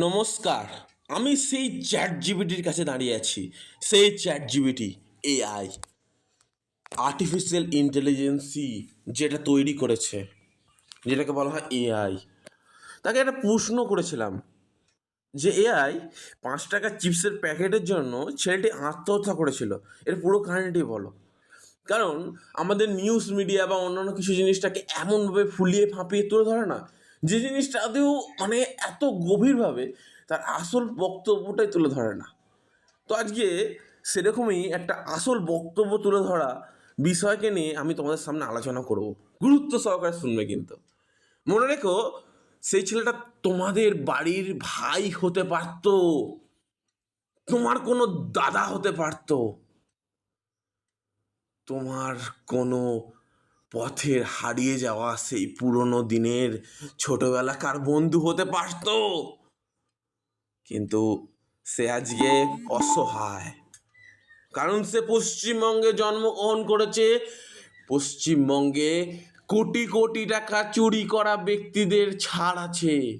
নমস্কার, আমি সেই চ্যাট জিবিটির কাছে দাঁড়িয়ে আছি, সেই chat GPT AI artificial intelligence যেটা তৈরি করেছে, যেটাকে বলা হয় এআই। তাকে একটা প্রশ্ন করেছিলাম যে, এআই পাঁচ টাকা চিপসের প্যাকেটের জন্য ছেলেটি আত্মহত্যা করেছিল। এর পুরো কাহিনিটি বলো। কারণ আমাদের নিউজ মিডিয়া বা অন্যান্য কিছু জিনিসটাকে এমনভাবে ফুলিয়ে ফাঁপিয়ে তুলে ধরে না। যে জিনিসটাতেও মানে এত গভীরভাবে তার আসল বক্তব্যটাই তুলে ধরে না। তো আজকে সেরকমই একটা আসল বক্তব্য তুলে ধরা বিষয়কে নিয়ে আমি তোমাদের সামনে আলোচনা করব। গুরুত্ব সহকারে শুনবে কিন্তু। মনে রেখো, সেই ছেলেটা তোমাদের বাড়ির ভাই হতে পারতো, তোমার কোনো দাদা হতে পারতো, তোমার কোনো পথের হারিয়ে যাওয়া সেই পুরনো দিনের ছোটবেলাকার বন্ধু হতে পারতো। কিন্তু সে আজকে অসহায়। কারণ সে পশ্চিমবঙ্গে জন্মগ্রহণ করেছে। পশ্চিমবঙ্গে কোটি কোটি টাকা চুরি করা ব্যক্তিদের ছাড় আছে।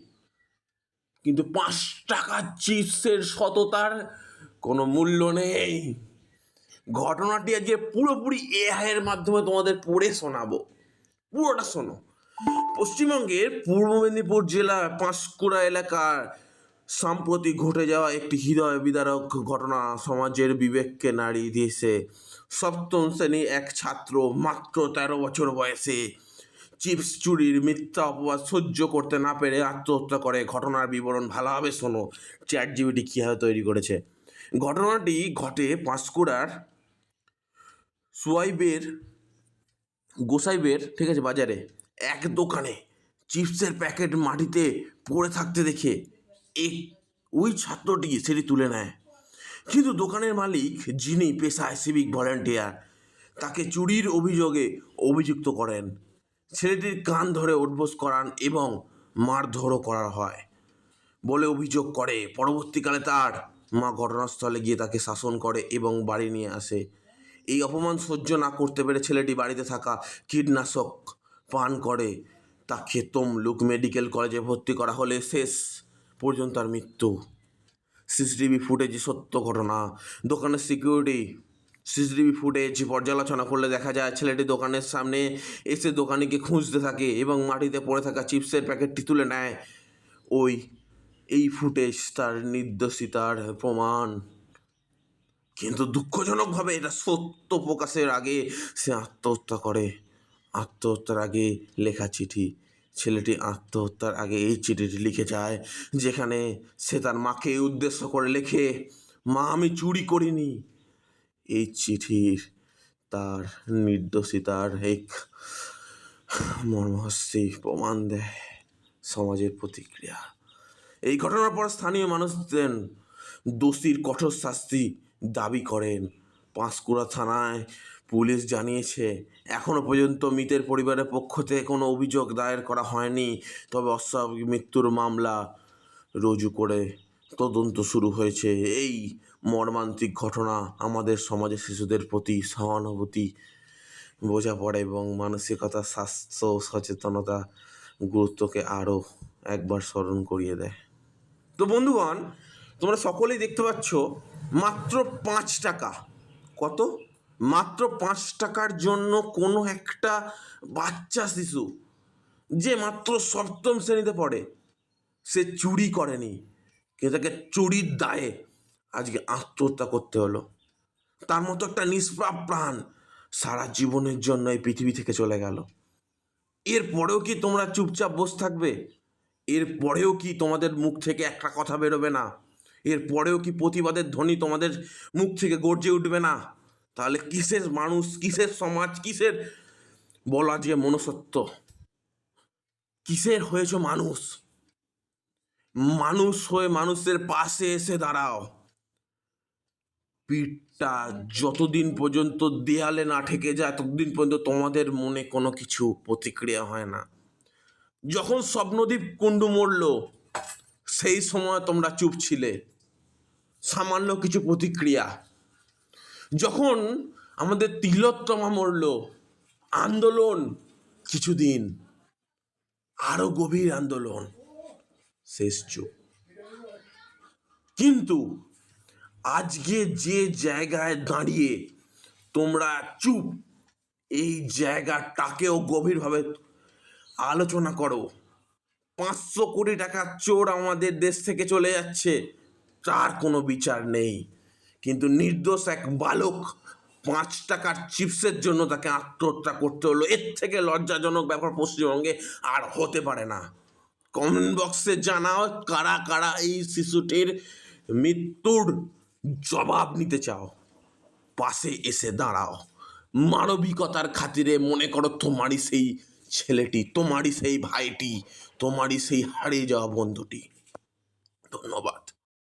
কিন্তু পাঁচ টাকা চিপসের সততার কোনো মূল্য নেই। ঘটনাটি আজকে পুরোপুরি এআই এর মাধ্যমে তোমাদের পড়ে শোনাবো। পুরোটা শোনো। পশ্চিমবঙ্গের পূর্ব মেদিনীপুর জেলার পাঁশকুড়া এলাকার সম্প্রতি ঘটে যাওয়া একটি হৃদয় বিদারক ঘটনা সমাজের বিবেককে নাড়িয়ে দিয়েছে। সপ্তম শ্রেণি এক ছাত্র মাত্র তেরো বছর বয়সে চিপস চুরির মিথ্যা অপবাদ সহ্য করতে না পেরে আত্মহত্যা করে। ঘটনার বিবরণ ভালোভাবে শোনো। চ্যাট জিবিটি কীভাবে তৈরি করেছে? ঘটনাটি ঘটে পাঁশকুড়ার সোয়াইবের, গোসাইবের, ঠিক আছে, বাজারে, এক দোকানে চিপসের প্যাকেট মাটিতে পড়ে থাকতে দেখে এক ওই ছাত্রটি সেটি তুলে নেয়। কিন্তু দোকানের মালিক, যিনি পেশায় সিভিক ভলেন্টিয়ার, তাকে চুরির অভিযোগে অভিযুক্ত করেন। ছেলেটির কান ধরে উঠবোস করান এবং মারধরও করা হয় বলে অভিযোগ করে। পরবর্তীকালে তার মা ঘটনাস্থলে গিয়ে তাকে শাসন করে এবং বাড়ি নিয়ে আসে। এই অপমান সহ্য না করতে পেরে ছেলেটি বাড়িতে থাকা কীটনাশক পান করে। তা তাকে তমলুক মেডিকেল কলেজে ভর্তি করা হলে শেষ পর্যন্ত তার মৃত্যু। সিসিটিভি ফুটেজ সত্য ঘটনা। দোকানের সিকিউরিটি, সিসিটিভি ফুটেজ পর্যালোচনা করলে দেখা যায় ছেলেটি দোকানের সামনে এসে দোকানিকে খুঁজতে থাকে এবং মাটিতে পড়ে থাকা চিপসের প্যাকেটটি তুলে নেয়। ওই, এই ফুটেজ তার নির্দোষিতার প্রমাণ। কিন্তু দুঃখজনকভাবে এটা সত্য প্রকাশের আগে সে আত্মহত্যা করে। আত্মহত্যার আগে লেখা চিঠি। ছেলেটি আত্মহত্যার আগে এই চিঠিটি লিখে যায়, যেখানে সে তার মাকে উদ্দেশ্য করে লেখে, মা, আমি চুরি করিনি। এই চিঠির তার নির্দোষিতার এক মর্মহস্যি প্রমাণ দেয় সমাজের প্রতিক্রিয়া। এই ঘটনার পর স্থানীয় মানুষদের দোষীর কঠোর শাস্তি দাবি করেন। পাঁশকুড়া থানায় পুলিশ জানিয়েছে এখনও পর্যন্ত মৃতের পরিবারের পক্ষ থেকে কোনো অভিযোগ দায়ের করা হয়নি, তবে অস্বাভাবিক মৃত্যুর মামলা রুজু করে তদন্ত শুরু হয়েছে। এই মর্মান্তিক ঘটনা আমাদের সমাজের শিশুদের প্রতি সহানুভূতি বোঝাপড়া এবং মানসিকতা, স্বাস্থ্য সচেতনতা গুরুত্বকে আরও একবার স্মরণ করিয়ে দেয়। তো বন্ধুগণ তোমরা সকলেই দেখতে পাচ্ছ, মাত্র পাঁচ টাকা। কত? মাত্র পাঁচ টাকার জন্য কোনো একটা বাচ্চা শিশু, যে মাত্র সপ্তম শ্রেণীতে পড়ে, সে চুরি করেনি। কিন্তু তাকে চুরির দায়ে আজকে আত্মহত্যা করতে হলো। তার মতো একটা নিষ্পাপ প্রাণ সারা জীবনের জন্য এই পৃথিবী থেকে চলে গেল। এরপরেও কি তোমরা চুপচাপ বসে থাকবে? এর পরেও কি তোমাদের মুখ থেকে একটা কথা বেরোবে না? এর পরেও কি প্রতিবাদের ধ্বনি তোমাদের মুখ থেকে গর্জে উঠবে না? তাহলে কিসের মানুষ, কিসের সমাজ, কিসের? বলা যে মনসত্ব কিসের হয়েছ মানুষ? মানুষ হয়ে মানুষের পাশে এসে দাঁড়াও। পিঠটা যতদিন পর্যন্ত দেয়ালে না ঠেকে যায়, ততদিন পর্যন্ত তোমাদের মনে কোনো কিছু প্রতিক্রিয়া হয় না। যখন স্বপ্নদীপ কুণ্ডু মরল, সেই সময় তোমরা চুপ ছিলে। সামান্য কিছু প্রতিক্রিয়া। যখন আমাদের তিলোত্তমা মরল, আন্দোলন কিছুদিন, আরও গভীর আন্দোলন, শেষ চুপ কিন্তু আজকে যে জায়গায় দাঁড়িয়ে তোমরা চুপ, এই জায়গাটাকেও গভীরভাবে আলোচনা করো। পাঁচশো কোটি টাকার চোর আমাদের দেশ থেকে চলে যাচ্ছে। তার কোনো বিচার নেই। কিন্তু নির্দোষ এক বালক পাঁচ টাকার চিপসের জন্য তাকে আত্মহত্যা করতে হলো। এর থেকে লজ্জাজনক ব্যাপার পশ্চিমবঙ্গে আর হতে পারে না। কমেন্ট বক্সে জানাও কারা কারা এই শিশুটির মৃত্যুর জবাব নিতে চাও। পাশে এসে দাঁড়াও। মানবিকতার খাতিরে মনে করো তোমারই সেই ছেলেটি, তোমারই সেই ভাইটি, তোমারই সেই হারিয়ে যাওয়া বন্ধুটি। ধন্যবাদ।